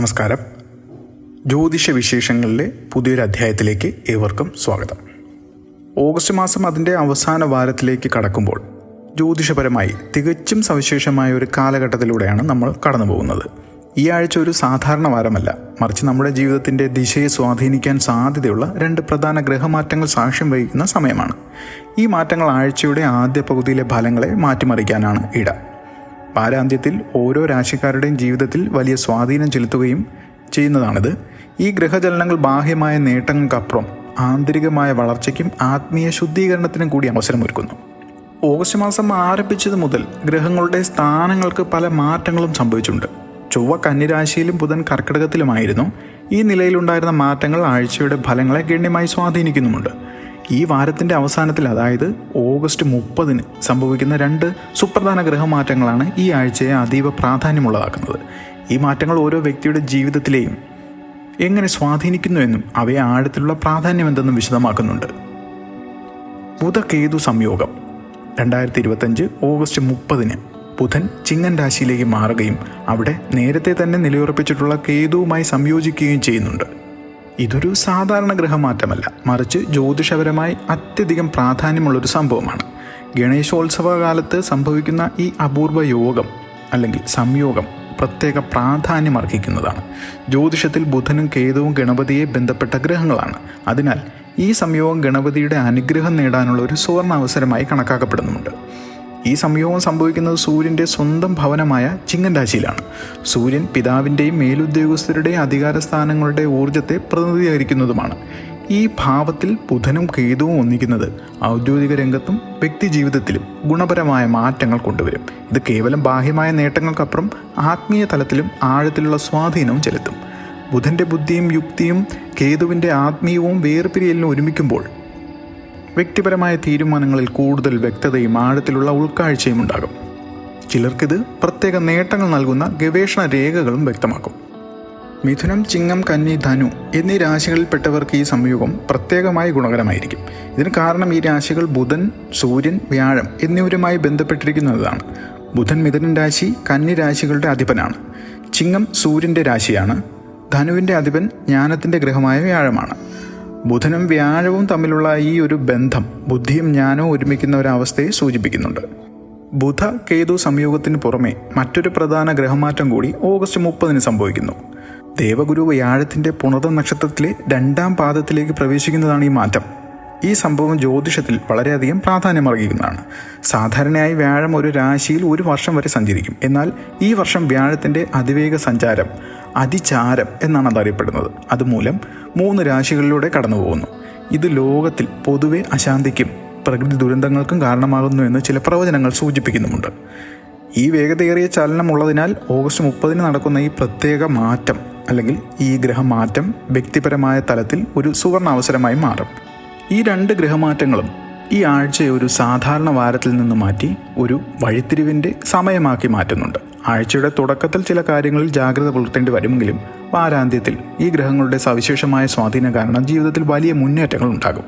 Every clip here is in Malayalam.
നമസ്കാരം. ജ്യോതിഷ വിശേഷങ്ങളിലെ പുതിയൊരു അധ്യായത്തിലേക്ക് ഏവർക്കും സ്വാഗതം. ഓഗസ്റ്റ് മാസം അതിന്റെ അവസാന വാരത്തിലേക്ക് കടക്കുമ്പോൾ ജ്യോതിഷപരമായി തികച്ചും സവിശേഷമായ ഒരു കാലഘട്ടത്തിലൂടെയാണ് നമ്മൾ കടന്നു പോകുന്നത് ഈ ആഴ്ച ഒരു സാധാരണ വാരമല്ല. മറിച്ച് നമ്മുടെ ജീവിതത്തിന്റെ ദിശയെ സ്വാധീനിക്കാൻ സാധ്യതയുള്ള രണ്ട് പ്രധാന ഗ്രഹമാറ്റങ്ങൾ സാക്ഷ്യം വഹിക്കുന്ന സമയമാണ്. ഈ മാറ്റങ്ങൾ ആഴ്ചയുടെ ആദ്യ പകുതിയിലെ ഫലങ്ങളെ മാറ്റിമറിക്കാനാണ് ഇട. വാരാന്ത്യത്തിൽ ഓരോ രാശിക്കാരുടെയും ജീവിതത്തിൽ വലിയ സ്വാധീനം ചെലുത്തുകയും ചെയ്യുന്നതാണിത്. ഈ ഗ്രഹചലനങ്ങൾ ബാഹ്യമായ നേട്ടങ്ങൾക്കപ്പുറം ആന്തരികമായ വളർച്ചയ്ക്കും ആത്മീയ ശുദ്ധീകരണത്തിനും കൂടി അവസരമൊരുക്കുന്നു. ഓഗസ്റ്റ് മാസം ആരംഭിച്ചത് മുതൽ ഗ്രഹങ്ങളുടെ സ്ഥാനങ്ങൾക്ക് പല മാറ്റങ്ങളും സംഭവിച്ചിട്ടുണ്ട്. ചൊവ്വ കന്നിരാശിയിലും ബുധൻ കർക്കിടകത്തിലുമായിരുന്നു. ഈ നിലയിലുണ്ടായിരുന്ന മാറ്റങ്ങൾ ആഴ്ചയുടെ ഫലങ്ങളെ ഗണ്യമായി സ്വാധീനിക്കുന്നുമുണ്ട്. ഈ വാരത്തിന്റെ അവസാനത്തിൽ അതായത് ഓഗസ്റ്റ് മുപ്പതിന് സംഭവിക്കുന്ന രണ്ട് സുപ്രധാന ഗ്രഹമാറ്റങ്ങളാണ് ഈ ആഴ്ചയെ അതീവ പ്രാധാന്യമുള്ളതാക്കുന്നത്. ഈ മാറ്റങ്ങൾ ഓരോ വ്യക്തിയുടെ ജീവിതത്തിലെയും എങ്ങനെ സ്വാധീനിക്കുന്നുവെന്നും അവയെ ആഴത്തിലുള്ള പ്രാധാന്യം എന്തെന്നും വിശദമാക്കുന്നുണ്ട്. ബുധകേതു സംയോഗം. രണ്ടായിരത്തി ഇരുപത്തഞ്ച് ഓഗസ്റ്റ് മുപ്പതിന് ബുധൻ ചിങ്ങൻ രാശിയിലേക്ക് മാറുകയും അവിടെ നേരത്തെ തന്നെ നിലയുറപ്പിച്ചിട്ടുള്ള കേതുവുമായി സംയോജിക്കുകയും ചെയ്യുന്നുണ്ട്. ഇതൊരു സാധാരണ ഗ്രഹമാറ്റമല്ല. മറിച്ച് ജ്യോതിഷപരമായി അത്യധികം പ്രാധാന്യമുള്ളൊരു സംഭവമാണ്. ഗണേശോത്സവ കാലത്ത് സംഭവിക്കുന്ന ഈ അപൂർവ യോഗം അല്ലെങ്കിൽ സംയോഗം പ്രത്യേക പ്രാധാന്യം അർഹിക്കുന്നതാണ്. ജ്യോതിഷത്തിൽ ബുധനും കേതുവും ഗണപതിയെ ബന്ധപ്പെട്ട ഗ്രഹങ്ങളാണ്. അതിനാൽ ഈ സംയോഗം ഗണപതിയുടെ അനുഗ്രഹം നേടാനുള്ള ഒരു സുവർണ അവസരമായി കണക്കാക്കപ്പെടുന്നുമുണ്ട്. ഈ സംയോഗം സംഭവിക്കുന്നത് സൂര്യന്റെ സ്വന്തം ഭവനമായ ചിങ്ങൻ രാശിയിലാണ് സൂര്യൻ പിതാവിന്റെയും മേലുദ്യോഗസ്ഥരുടെയും അധികാര സ്ഥാനങ്ങളുടെ ഊർജത്തെ പ്രതിനിധീകരിക്കുന്നതുമാണ്. ഈ ഭാവത്തിൽ ബുധനും കേതുവും ഒന്നിക്കുന്നത് ഔദ്യോഗിക രംഗത്തും വ്യക്തി ജീവിതത്തിലും ഗുണപരമായ മാറ്റങ്ങൾ കൊണ്ടുവരും. ഇത് കേവലം ബാഹ്യമായ നേട്ടങ്ങൾക്കപ്പുറം ആത്മീയ തലത്തിലും ആഴത്തിലുള്ള സ്വാധീനവും ചെലുത്തും. ബുധന്റെ ബുദ്ധിയും യുക്തിയും കേതുവിന്റെ ആത്മീയവും വേർപിരിയലിനും ഒരുമിക്കുമ്പോൾ വ്യക്തിപരമായ തീരുമാനങ്ങളിൽ കൂടുതൽ വ്യക്തതയും ആഴത്തിലുള്ള ഉൾക്കാഴ്ചയും ഉണ്ടാകും. ചിലർക്കിത് പ്രത്യേക നേട്ടങ്ങൾ നൽകുന്ന ഗവേഷണ രേഖകളും വ്യക്തമാക്കും. മിഥുനം ചിങ്ങം കന്നി ധനു എന്നീ രാശികളിൽപ്പെട്ടവർക്ക് ഈ സംയോഗം പ്രത്യേകമായി ഗുണകരമായിരിക്കും. ഇതിന് കാരണം ഈ രാശികൾ ബുധൻ സൂര്യൻ വ്യാഴം എന്നിവരുമായി ബന്ധപ്പെട്ടിരിക്കുന്നതാണ്. ബുധൻ മിഥുനൻ രാശി കന്നി രാശികളുടെ അധിപനാണ്. ചിങ്ങം സൂര്യന്റെ രാശിയാണ്. ധനുവിന്റെ അധിപൻ ജ്ഞാനത്തിന്റെ ഗ്രഹമായ വ്യാഴമാണ്. ബുധനും വ്യാഴവും തമ്മിലുള്ള ഈ ഒരു ബന്ധം ബുദ്ധിയും ജ്ഞാനവും ഒരുമിക്കുന്ന ഒരവസ്ഥയെ സൂചിപ്പിക്കുന്നുണ്ട്. ബുധ കേതു സംയോഗത്തിന് പുറമെ മറ്റൊരു പ്രധാന ഗ്രഹമാറ്റം കൂടി ഓഗസ്റ്റ് മുപ്പതിന് സംഭവിക്കുന്നു. ദേവഗുരു വ്യാഴത്തിന്റെ പുണർത നക്ഷത്രത്തിലെ രണ്ടാം പാദത്തിലേക്ക് പ്രവേശിക്കുന്നതാണ് ഈ മാറ്റം. ഈ സംഭവം ജ്യോതിഷത്തിൽ വളരെയധികം പ്രാധാന്യമർഹിക്കുന്നതാണ്. സാധാരണയായി വ്യാഴം ഒരു രാശിയിൽ ഒരു വർഷം വരെ സഞ്ചരിക്കും. എന്നാൽ ഈ വർഷം വ്യാഴത്തിന്റെ അതിവേഗ സഞ്ചാരം അതിചാരം എന്നാണ് അത് അറിയപ്പെടുന്നത് അതുമൂലം മൂന്ന് രാശികളിലൂടെ കടന്നു പോകുന്നു ഇത് ലോകത്തിൽ പൊതുവെ അശാന്തിക്കും പ്രകൃതി ദുരന്തങ്ങൾക്കും കാരണമാകുന്നു എന്ന് ചില പ്രവചനങ്ങൾ സൂചിപ്പിക്കുന്നുമുണ്ട്. ഈ വേഗതയേറിയ ചലനം ഉള്ളതിനാൽ ഓഗസ്റ്റ് മുപ്പതിന് നടക്കുന്ന ഈ പ്രത്യേക മാറ്റം അല്ലെങ്കിൽ ഈ ഗ്രഹമാറ്റം വ്യക്തിപരമായ തലത്തിൽ ഒരു സുവർണ അവസരമായി മാറും. ഈ രണ്ട് ഗ്രഹമാറ്റങ്ങളും ഈ ആഴ്ചയെ ഒരു സാധാരണ വാരത്തിൽ നിന്ന് മാറ്റി ഒരു വഴിത്തിരിവിന്റെ സമയമാക്കി മാറ്റുന്നുണ്ട്. ആഴ്ചയുടെ തുടക്കത്തിൽ ചില കാര്യങ്ങളിൽ ജാഗ്രത പുലർത്തേണ്ടി വരുമെങ്കിലും വാരാന്ത്യത്തിൽ ഈ ഗ്രഹങ്ങളുടെ സവിശേഷമായ സ്വാധീനം കാരണം ജീവിതത്തിൽ വലിയ മുന്നേറ്റങ്ങൾ ഉണ്ടാകും.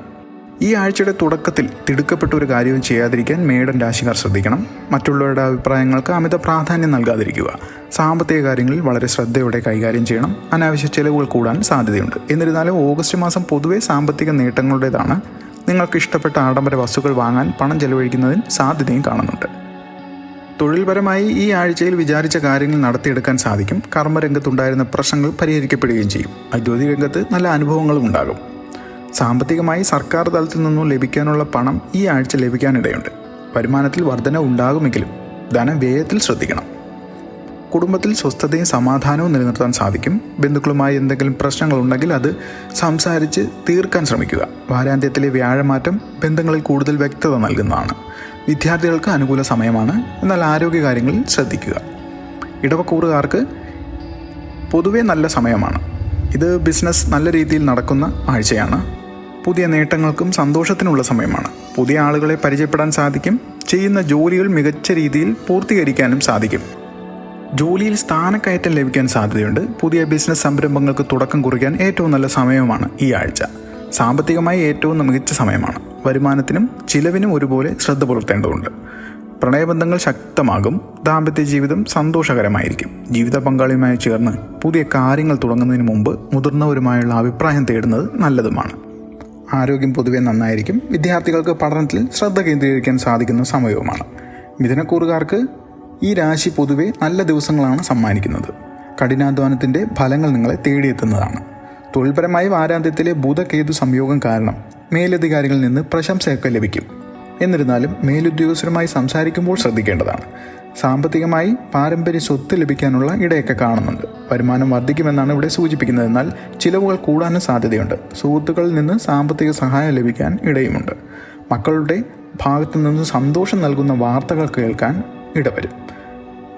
ഈ ആഴ്ചയുടെ തുടക്കത്തിൽ തിടുക്കപ്പെട്ട ഒരു കാര്യവും ചെയ്യാതിരിക്കാൻ മേടൻ രാശിക്കാർ ശ്രദ്ധിക്കണം. മറ്റുള്ളവരുടെ അഭിപ്രായങ്ങൾക്ക് അമിത പ്രാധാന്യം നൽകാതിരിക്കുക. സാമ്പത്തിക കാര്യങ്ങളിൽ വളരെ ശ്രദ്ധയോടെ കൈകാര്യം ചെയ്യണം. അനാവശ്യ ചെലവുകൾ കൂടാൻ സാധ്യതയുണ്ട്. എന്നിരുന്നാലും ഓഗസ്റ്റ് മാസം പൊതുവെ സാമ്പത്തിക നേട്ടങ്ങളുടേതാണ്. നിങ്ങൾക്ക് ഇഷ്ടപ്പെട്ട ആഡംബര വസ്തുക്കൾ വാങ്ങാൻ പണം ചെലവഴിക്കുന്നതിന് സാധ്യതയും കാണുന്നുണ്ട്. തൊഴിൽപരമായി ഈ ആഴ്ചയിൽ വിചാരിച്ച കാര്യങ്ങൾ നടത്തിയെടുക്കാൻ സാധിക്കും. കർമ്മരംഗത്തുണ്ടായിരുന്ന പ്രശ്നങ്ങൾ പരിഹരിക്കപ്പെടുകയും ചെയ്യും. ഔദ്യോഗിക രംഗത്ത് നല്ല അനുഭവങ്ങളും ഉണ്ടാകും. സാമ്പത്തികമായി സർക്കാർ തലത്തിൽ നിന്നും ലഭിക്കാനുള്ള പണം ഈ ആഴ്ച ലഭിക്കാനിടയുണ്ട്. വരുമാനത്തിൽ വർധന ഉണ്ടാകുമെങ്കിലും ധനവ്യയത്തിൽ ശ്രദ്ധിക്കണം. കുടുംബത്തിൽ സ്വസ്ഥതയും സമാധാനവും നിലനിർത്താൻ സാധിക്കും. ബന്ധുക്കളുമായി എന്തെങ്കിലും പ്രശ്നങ്ങളുണ്ടെങ്കിൽ അത് സംസാരിച്ച് തീർക്കാൻ ശ്രമിക്കുക. വാരാന്ത്യത്തിലെ വ്യാഴമാറ്റം ബന്ധങ്ങളിൽ കൂടുതൽ വ്യക്തത നൽകുന്നതാണ്. വിദ്യാർത്ഥികൾക്ക് അനുകൂല സമയമാണ്. എന്നാൽ ആരോഗ്യകാര്യങ്ങളിൽ ശ്രദ്ധിക്കുക. ഇടവക്കൂറുകാർക്ക് പൊതുവെ നല്ല സമയമാണ്. ഇത് ബിസിനസ് നല്ല രീതിയിൽ നടക്കുന്ന ആഴ്ചയാണ്. പുതിയ നേട്ടങ്ങൾക്കും സന്തോഷത്തിനുള്ള സമയമാണ്. പുതിയ ആളുകളെ പരിചയപ്പെടാൻ സാധിക്കും. ചെയ്യുന്ന ജോലികൾ മികച്ച രീതിയിൽ പൂർത്തീകരിക്കാനും സാധിക്കും. ജോലിയിൽ സ്ഥാനക്കയറ്റം ലഭിക്കാൻ സാധ്യതയുണ്ട്. പുതിയ ബിസിനസ് സംരംഭങ്ങൾക്ക് തുടക്കം കുറിക്കാൻ ഏറ്റവും നല്ല സമയമാണ് ഈ ആഴ്ച. സാമ്പത്തികമായി ഏറ്റവും മികച്ച സമയമാണ്. വരുമാനത്തിനും ചിലവിനും ഒരുപോലെ ശ്രദ്ധ പുലർത്തേണ്ടതുണ്ട്. പ്രണയബന്ധങ്ങൾ ശക്തമാകും ദാമ്പത്യ ജീവിതം സന്തോഷകരമായിരിക്കും. ജീവിത പങ്കാളിയുമായി ചേർന്ന് പുതിയ കാര്യങ്ങൾ തുടങ്ങുന്നതിന് മുമ്പ് മുതിർന്നവരുമായുള്ള അഭിപ്രായം തേടുന്നത് നല്ലതുമാണ്. ആരോഗ്യം പൊതുവെ നന്നായിരിക്കും. വിദ്യാർത്ഥികൾക്ക് പഠനത്തിൽ ശ്രദ്ധ കേന്ദ്രീകരിക്കാൻ സാധിക്കുന്ന സമയവുമാണ്. മിഥുനക്കൂറുകാർക്ക് ഈ രാശി പൊതുവെ നല്ല ദിവസങ്ങളാണ് സമ്മാനിക്കുന്നത്. കഠിനാധ്വാനത്തിന്റെ ഫലങ്ങൾ നിങ്ങളെ തേടിയെത്തുന്നതാണ്. തൊഴിൽപരമായി വാരാന്ത്യത്തിലെ ബുധകേതു സംയോഗം കാരണം മേലധികാരികളിൽ നിന്ന് പ്രശംസയൊക്കെ ലഭിക്കും. എന്നിരുന്നാലും മേലുദ്യോഗസ്ഥരുമായി സംസാരിക്കുമ്പോൾ ശ്രദ്ധിക്കേണ്ടതാണ്. സാമ്പത്തികമായി പാരമ്പര്യ സ്വത്ത് ലഭിക്കാനുള്ള ഇടയൊക്കെ കാണുന്നുണ്ട്. വരുമാനം വർദ്ധിക്കുമെന്നാണ് ഇവിടെ സൂചിപ്പിക്കുന്നത്. എന്നാൽ ചിലവുകൾ കൂടാനും സാധ്യതയുണ്ട്. സുഹൃത്തുക്കളിൽ നിന്ന് സാമ്പത്തിക സഹായം ലഭിക്കാൻ ഇടയുമുണ്ട്. മക്കളുടെ ഭാഗത്തു നിന്ന് സന്തോഷം നൽകുന്ന വാർത്തകൾ കേൾക്കാൻ ഇടവരും.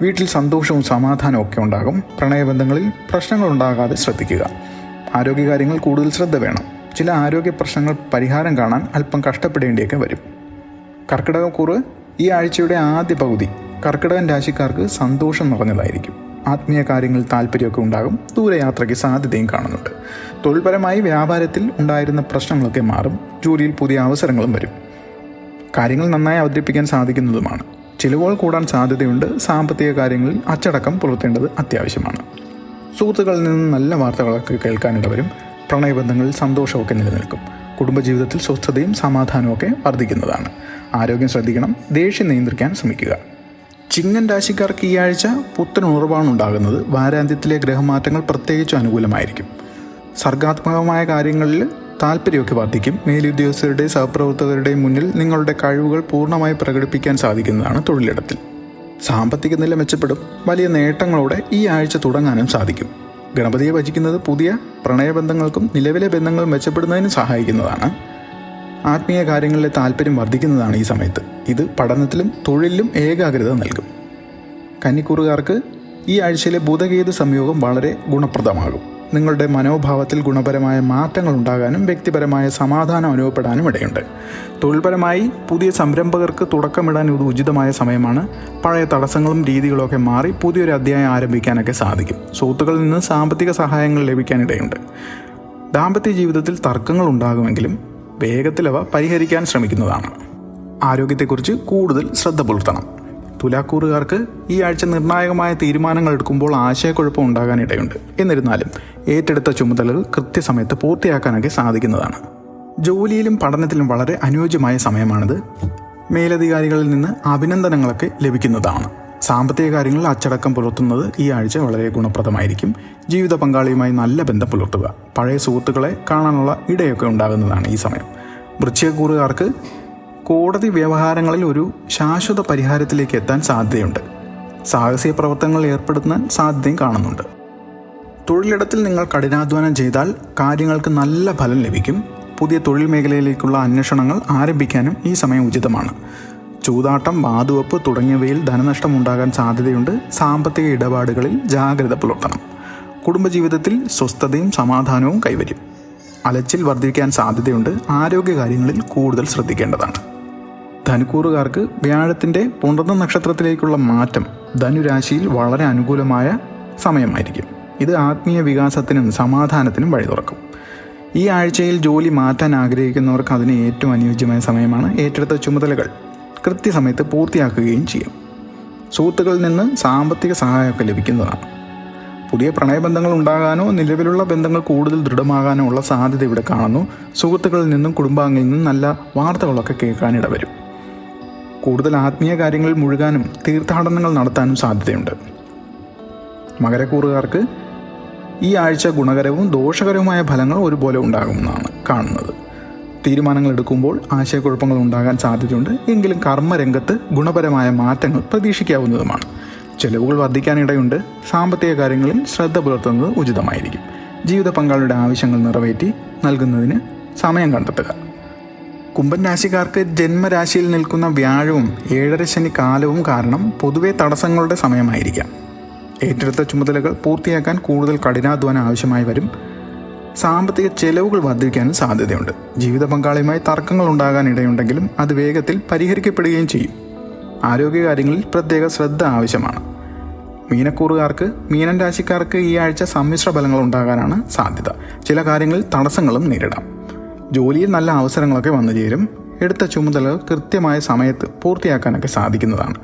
വീട്ടിൽ സന്തോഷവും സമാധാനവും ഒക്കെ ഉണ്ടാകും. പ്രണയബന്ധങ്ങളിൽ പ്രശ്നങ്ങൾ ഉണ്ടാകാതെ ശ്രദ്ധിക്കുക. ആരോഗ്യകാര്യങ്ങൾ കൂടുതൽ ശ്രദ്ധ വേണം. ചില ആരോഗ്യ പ്രശ്നങ്ങൾ പരിഹാരം കാണാൻ അല്പം കഷ്ടപ്പെടേണ്ടിയൊക്കെ വരും. കർക്കിടകക്കുറ് ഈ ആഴ്ചയുടെ ആദ്യ പകുതി കർക്കിടകൻ രാശിക്കാർക്ക് സന്തോഷം നിറഞ്ഞതായിരിക്കും. ആത്മീയ കാര്യങ്ങളിൽ താല്പര്യമൊക്കെ ഉണ്ടാകും. ദൂരയാത്രയ്ക്ക് സാധ്യതയും കാണുന്നുണ്ട്. തൊഴിൽപരമായി വ്യാപാരത്തിൽ ഉണ്ടായിരുന്ന പ്രശ്നങ്ങളൊക്കെ മാറും. ജോലിയിൽ പുതിയ അവസരങ്ങളും വരും. കാര്യങ്ങൾ നന്നായി അവതരിപ്പിക്കാൻ സാധിക്കുന്നതുമാണ്. ചിലവുകൾ കൂടാൻ സാധ്യതയുണ്ട്. സാമ്പത്തിക കാര്യങ്ങളിൽ അച്ചടക്കം പുലർത്തേണ്ടത് അത്യാവശ്യമാണ്. സുഹൃത്തുക്കളിൽ നിന്ന് നല്ല വാർത്തകളൊക്കെ കേൾക്കാനിടവരും പ്രണയബന്ധങ്ങളിൽ സന്തോഷമൊക്കെ നിലനിൽക്കും. കുടുംബജീവിതത്തിൽ സ്വസ്ഥതയും സമാധാനമൊക്കെ വർദ്ധിക്കുന്നതാണ്. ആരോഗ്യം ശ്രദ്ധിക്കണം ദേഷ്യം നിയന്ത്രിക്കാൻ ശ്രമിക്കുക. ചിങ്ങൻ രാശിക്കാർക്ക് ഈ ആഴ്ച പുത്തൻ ഉണർവാണ് ഉണ്ടാകുന്നത്. വാരാന്ത്യത്തിലെ ഗ്രഹമാറ്റങ്ങൾ പ്രത്യേകിച്ചും അനുകൂലമായിരിക്കും. സർഗാത്മകമായ കാര്യങ്ങളിൽ താല്പര്യമൊക്കെ വർദ്ധിക്കും. മേലുദ്യോഗസ്ഥരുടെയും സഹപ്രവർത്തകരുടെയും മുന്നിൽ നിങ്ങളുടെ കഴിവുകൾ പൂർണമായി പ്രകടിപ്പിക്കാൻ സാധിക്കുന്നതാണ് തൊഴിലിടത്തിൽ. സാമ്പത്തിക നില മെച്ചപ്പെടും. വലിയ നേട്ടങ്ങളോടെ ഈ ആഴ്ച തുടങ്ങാനും സാധിക്കും. ഗണപതിയെ ഭജിക്കുന്നത് പുതിയ പ്രണയബന്ധങ്ങൾക്കും നിലവിലെ ബന്ധങ്ങൾ മെച്ചപ്പെടുന്നതിനും സഹായിക്കുന്നതാണ്. ആത്മീയ കാര്യങ്ങളിലെ താല്പര്യം വർദ്ധിക്കുന്നതാണ് ഈ സമയത്ത്. ഇത് പഠനത്തിലും തൊഴിലിലും ഏകാഗ്രത നൽകും. കന്നിക്കൂറുകാർക്ക് ഈ ആഴ്ചയിലെ ബുധകേതു സംയോഗം വളരെ ഗുണപ്രദമാകും. നിങ്ങളുടെ മനോഭാവത്തിൽ ഗുണപരമായ മാറ്റങ്ങൾ ഉണ്ടാകാനും വ്യക്തിപരമായ സമാധാനം അനുഭവപ്പെടാനും ഇടയുണ്ട്. തൊഴിൽപരമായി പുതിയ സംരംഭകർക്ക് തുടക്കമിടാൻ ഇത് ഉചിതമായ സമയമാണ്. പഴയ തടസ്സങ്ങളും രീതികളൊക്കെ മാറി പുതിയൊരു അധ്യായം ആരംഭിക്കാനൊക്കെ സാധിക്കും. സുഹൃത്തുക്കളിൽ നിന്ന് സാമ്പത്തിക സഹായങ്ങൾ ലഭിക്കാനിടയുണ്ട് ദാമ്പത്യ ജീവിതത്തിൽ തർക്കങ്ങൾ ഉണ്ടാകുമെങ്കിലും വേഗത്തിൽ അവ പരിഹരിക്കാൻ ശ്രമിക്കുന്നതാണ്. ആരോഗ്യത്തെക്കുറിച്ച് കൂടുതൽ ശ്രദ്ധ പുലർത്തണം. തുലാക്കൂറുകാർക്ക് ഈ ആഴ്ച നിർണായകമായ തീരുമാനങ്ങൾ എടുക്കുമ്പോൾ ആശയക്കുഴപ്പം ഉണ്ടാകാനിടയുണ്ട്. എന്നിരുന്നാലും ഏറ്റെടുത്ത ചുമതലകൾ കൃത്യസമയത്ത് പൂർത്തിയാക്കാനൊക്കെ സാധിക്കുന്നതാണ്. ജോലിയിലും പഠനത്തിലും വളരെ അനുയോജ്യമായ സമയമാണിത്. മേലധികാരികളിൽ നിന്ന് അഭിനന്ദനങ്ങളൊക്കെ ലഭിക്കുന്നതാണ്. സാമ്പത്തിക കാര്യങ്ങളിൽ അച്ചടക്കം പുലർത്തുന്നത് ഈ ആഴ്ച വളരെ ഗുണപ്രദമായിരിക്കും. ജീവിത പങ്കാളിയുമായി നല്ല ബന്ധം പുലർത്തുക. പഴയ സുഹൃത്തുക്കളെ കാണാനുള്ള ഇടയൊക്കെ ഉണ്ടാകുന്നതാണ് ഈ സമയം. വൃശ്ചികക്കൂറുകാർക്ക് കോടതി വ്യവഹാരങ്ങളിൽ ഒരു ശാശ്വത പരിഹാരത്തിലേക്ക് എത്താൻ സാധ്യതയുണ്ട്. സാഹസിക പ്രവർത്തനങ്ങൾ ഏർപ്പെടുത്താൻ സാധ്യതയും കാണുന്നുണ്ട്. തൊഴിലിടത്തിൽ നിങ്ങൾ കഠിനാധ്വാനം ചെയ്താൽ കാര്യങ്ങൾക്ക് നല്ല ഫലം ലഭിക്കും. പുതിയ തൊഴിൽ മേഖലയിലേക്കുള്ള അന്വേഷണങ്ങൾ ആരംഭിക്കാനും ഈ സമയം ഉചിതമാണ്. ചൂതാട്ടം വാതുവെപ്പ് തുടങ്ങിയവയിൽ ധനനഷ്ടം ഉണ്ടാകാൻ സാധ്യതയുണ്ട്. സാമ്പത്തിക ഇടപാടുകളിൽ ജാഗ്രത പുലർത്തണം. കുടുംബജീവിതത്തിൽ സ്വസ്ഥതയും സമാധാനവും കൈവരും. അലച്ചിൽ വർദ്ധിക്കാൻ സാധ്യതയുണ്ട്. ആരോഗ്യകാര്യങ്ങളിൽ കൂടുതൽ ശ്രദ്ധിക്കേണ്ടതാണ്. ധനുക്കൂറുകാർക്ക് വ്യാഴത്തിന്റെ പുണർന്ന നക്ഷത്രത്തിലേക്കുള്ള മാറ്റം ധനുരാശിയിൽ വളരെ അനുകൂലമായ സമയമായിരിക്കും. ഇത് ആത്മീയ വികാസത്തിനും സമാധാനത്തിനും വഴി തുറക്കും. ഈ ആഴ്ചയിൽ ജോലി മാറ്റാൻ ആഗ്രഹിക്കുന്നവർക്ക് അതിന് ഏറ്റവും അനുയോജ്യമായ സമയമാണ് ഏറ്റെടുത്ത ചുമതലകൾ കൃത്യസമയത്ത് പൂർത്തിയാക്കുകയും ചെയ്യും. സുഹൃത്തുക്കളിൽ നിന്ന് സാമ്പത്തിക സഹായമൊക്കെ ലഭിക്കുന്നതാണ്. പുതിയ പ്രണയബന്ധങ്ങൾ ഉണ്ടാകാനോ നിലവിലുള്ള ബന്ധങ്ങൾ കൂടുതൽ ദൃഢമാകാനോ ഉള്ള സാധ്യത ഇവിടെ കാണുന്നു. സുഹൃത്തുക്കളിൽ നിന്നും കുടുംബാംഗങ്ങളിൽ നിന്നും നല്ല വാർത്തകളൊക്കെ കേൾക്കാനിട വരും കൂടുതൽ ആത്മീയ കാര്യങ്ങളിൽ മുഴുകാനും തീർത്ഥാടനങ്ങൾ നടത്താനും സാധ്യതയുണ്ട്. മകരക്കൂറുകാർക്ക് ഈ ആഴ്ച ഗുണകരവും ദോഷകരവുമായ ഫലങ്ങൾ ഒരുപോലെ ഉണ്ടാകുമെന്നാണ് കാണുന്നത്. തീരുമാനങ്ങൾ എടുക്കുമ്പോൾ ആശയക്കുഴപ്പങ്ങൾ ഉണ്ടാകാൻ സാധ്യതയുണ്ട്. എങ്കിലും കർമ്മരംഗത്ത് ഗുണപരമായ മാറ്റങ്ങൾ പ്രതീക്ഷിക്കാവുന്നതുമാണ്. ചെലവുകൾ വർദ്ധിക്കാനിടയുണ്ട്. സാമ്പത്തിക കാര്യങ്ങളിൽ ശ്രദ്ധ പുലർത്തുന്നത് ഉചിതമായിരിക്കും. ജീവിത പങ്കാളിയുടെ ആവശ്യങ്ങൾ നിറവേറ്റി നൽകുന്നതിന് സമയം കണ്ടെത്തുക. കുംഭൻ രാശിക്കാർക്ക് ജന്മരാശിയിൽ നിൽക്കുന്ന വ്യാഴവും ഏഴര ശനി കാലവും കാരണം പൊതുവെ തടസ്സങ്ങളുടെ സമയമായിരിക്കാം. ഏറ്റെടുത്ത ചുമതലകൾ പൂർത്തിയാക്കാൻ കൂടുതൽ കഠിനാധ്വാനം ആവശ്യമായി വരും. സാമ്പത്തിക ചെലവുകൾ വർദ്ധിക്കാനും സാധ്യതയുണ്ട്. ജീവിത പങ്കാളിയുമായി തർക്കങ്ങൾ ഉണ്ടാകാൻ ഇടയുണ്ടെങ്കിലും അത് വേഗത്തിൽ പരിഹരിക്കപ്പെടുകയും ചെയ്യും. ആരോഗ്യകാര്യങ്ങളിൽ പ്രത്യേക ശ്രദ്ധ ആവശ്യമാണ്. മീനക്കൂറുകാർക്ക് മീനൻ രാശിക്കാർക്ക് ഈ ആഴ്ച സമ്മിശ്ര ഫലങ്ങൾ ഉണ്ടാകാനാണ് സാധ്യത. ചില കാര്യങ്ങളിൽ തടസ്സങ്ങളും നേരിടാം. ജോലിയിൽ നല്ല അവസരങ്ങളൊക്കെ വന്നു ചേരും. എടുത്ത ചുമതലകൾ കൃത്യമായ സമയത്ത് പൂർത്തിയാക്കാനൊക്കെ സാധിക്കുന്നതാണ്.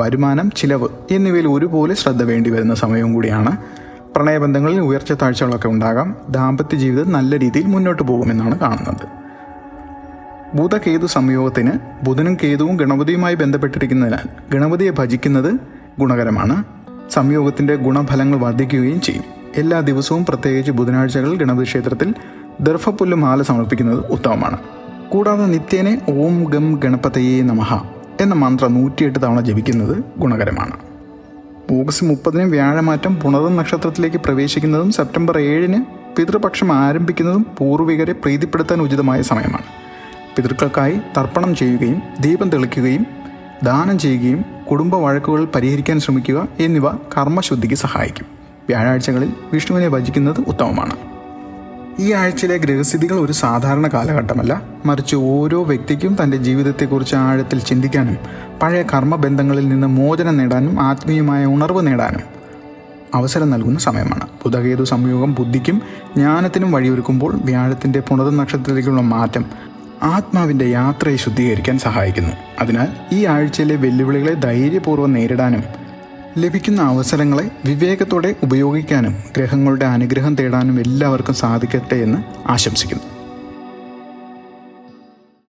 വരുമാനം ചിലവ് എന്നിവയിൽ ഒരുപോലെ ശ്രദ്ധ വേണ്ടി വരുന്ന സമയവും കൂടിയാണ്. പ്രണയബന്ധങ്ങളിൽ ഉയർച്ച താഴ്ചകളൊക്കെ ഉണ്ടാകാം. ദാമ്പത്യ ജീവിതം നല്ല രീതിയിൽ മുന്നോട്ട് പോകുമെന്നാണ് കാണുന്നത്. ബുധകേതു സംയോഗത്തിന് ബുധനും കേതുവും ഗണപതിയുമായി ബന്ധപ്പെട്ടിരിക്കുന്നതിനാൽ ഗണപതിയെ ഭജിക്കുന്നത് ഗുണകരമാണ്. സംയോഗത്തിന്റെ ഗുണഫലങ്ങൾ വർദ്ധിക്കുകയും ചെയ്യും. എല്ലാ ദിവസവും പ്രത്യേകിച്ച് ബുധനാഴ്ചകളിൽ ഗണപതി ക്ഷേത്രത്തിൽ ദർഭപ്പുല്ല് മാല സമർപ്പിക്കുന്നത് ഉത്തമമാണ്. കൂടാതെ നിത്യേനെ ഓം ഗം ഗണപതയേ നമഹ എന്ന മന്ത്രം നൂറ്റിയെട്ട് തവണ ജപിക്കുന്നത് ഗുണകരമാണ്. ഓഗസ്റ്റ് മുപ്പതിന് വ്യാഴമാറ്റം പുണർന്ന നക്ഷത്രത്തിലേക്ക് പ്രവേശിക്കുന്നതും സെപ്റ്റംബർ ഏഴിന് പിതൃപക്ഷം ആരംഭിക്കുന്നതും പൂർവികരെ പ്രീതിപ്പെടുത്താൻ ഉചിതമായ സമയമാണ്. പിതൃക്കൾക്കായി തർപ്പണം ചെയ്യുകയും ദീപം തെളിക്കുകയും ദാനം ചെയ്യുകയും കുടുംബ വഴക്കുകൾ പരിഹരിക്കാൻ ശ്രമിക്കുക എന്നിവ കർമ്മശുദ്ധിക്ക് സഹായിക്കും. വ്യാഴാഴ്ചകളിൽ വിഷ്ണുവിനെ ഭജിക്കുന്നത് ഉത്തമമാണ്. ഈ ആഴ്ചയിലെ ഗ്രഹസ്ഥിതികൾ ഒരു സാധാരണ കാലഘട്ടമല്ല. മറിച്ച് ഓരോ വ്യക്തിക്കും തന്റെ ജീവിതത്തെക്കുറിച്ച് ആഴത്തിൽ ചിന്തിക്കാനും പഴയ കർമ്മബന്ധങ്ങളിൽ നിന്ന് മോചനം നേടാനും ആത്മീയമായ ഉണർവ് നേടാനും അവസരം നൽകുന്ന സമയമാണ്. ബുധകേതു സംയോഗം ബുദ്ധിക്കും ജ്ഞാനത്തിനും വഴിയൊരുക്കുമ്പോൾ വ്യാഴത്തിന്റെ പുണത നക്ഷത്രത്തിലേക്കുള്ള മാറ്റം ആത്മാവിന്റെ യാത്രയെ ശുദ്ധീകരിക്കാൻ സഹായിക്കുന്നു. അതിനാൽ ഈ ആഴ്ചയിലെ വെല്ലുവിളികളെ ധൈര്യപൂർവം നേരിടാനും ലഭിക്കുന്ന അവസരങ്ങളെ വിവേകത്തോടെ ഉപയോഗിക്കാനും ഗ്രഹങ്ങളുടെ അനുഗ്രഹം തേടാനും എല്ലാവർക്കും സാധിക്കട്ടെ എന്ന് ആശംസിക്കുന്നു.